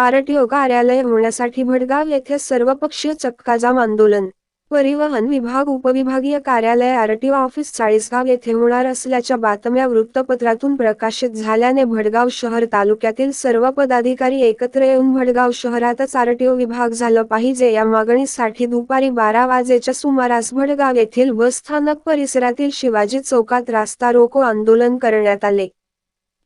RTO कार्यालय होण्यासाठी भडगाव येथे सर्वपक्षीय चक्काजाम आंदोलन परिवहन विभाग उपविभागीय कार्यालय आरटीओ ऑफिस चाळीसगाव येथे होणार असल्याच्या बातम्या वृत्तपत्रातून प्रकाशित झाल्याने भडगाव शहर तालुक्यातील सर्व पदाधिकारी एकत्र येऊन भडगाव शहरातच आरटीओ विभाग झालं पाहिजे या मागणीसाठी दुपारी बारा वाजेच्या सुमारास भडगाव येथील बसस्थानक परिसरातील शिवाजी चौकात रास्ता रोको आंदोलन करण्यात आले.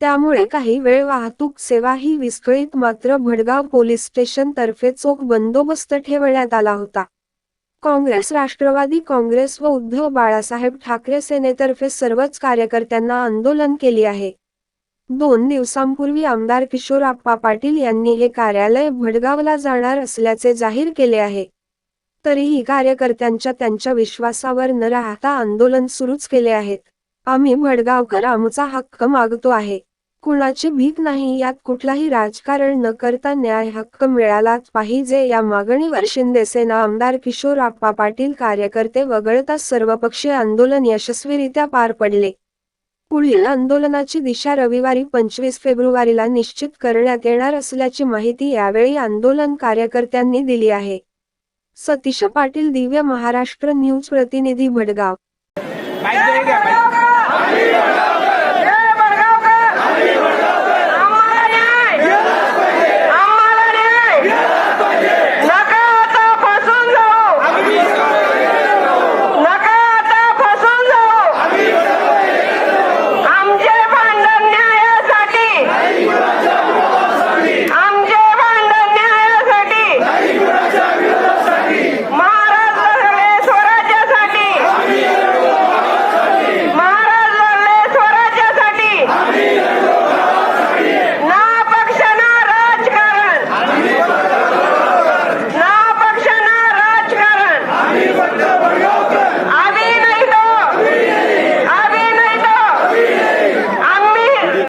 त्यामुळे काही वेळ वाहतूक सेवा ही विस्कळीत मात्र भडगाव पोलीस स्टेशन तर्फे चोख बंदोबस्त ठेवण्यात आला होता. काँग्रेस राष्ट्रवादी काँग्रेस व उद्धव बाळासाहेब ठाकरे सेनेतर्फे सर्वच कार्यकर्त्यांना आंदोलन केली आहे. दोन दिवसांपूर्वी आमदार किशोर आप्पा पाटील यांनी हे कार्यालय भडगावला जाणार असल्याचे जाहीर केले आहे. तरीही कार्यकर्त्यांच्या त्यांच्या विश्वासावर न राहता आंदोलन सुरूच केले आहेत. आम्ही भडगावकर आमचा हक्क मागतो आहे. कुणाची भीक नाही यात कुठलाही राजकारण न करता न्याय हक्क मिळालाच पाहिजे. या मागणीवर शिंदेसेना आमदार किशोर आप्पा पाटील कार्यकर्ते वगळता सर्वपक्षीय आंदोलन यशस्वीरित्या पार पडले. पुढील आंदोलनाची दिशा रविवारी पंचवीस फेब्रुवारीला निश्चित करण्यात येणार असल्याची माहिती यावेळी आंदोलन कार्यकर्त्यांनी दिली आहे. सतीश पाटील दिव्य महाराष्ट्र न्यूज प्रतिनिधी भडगाव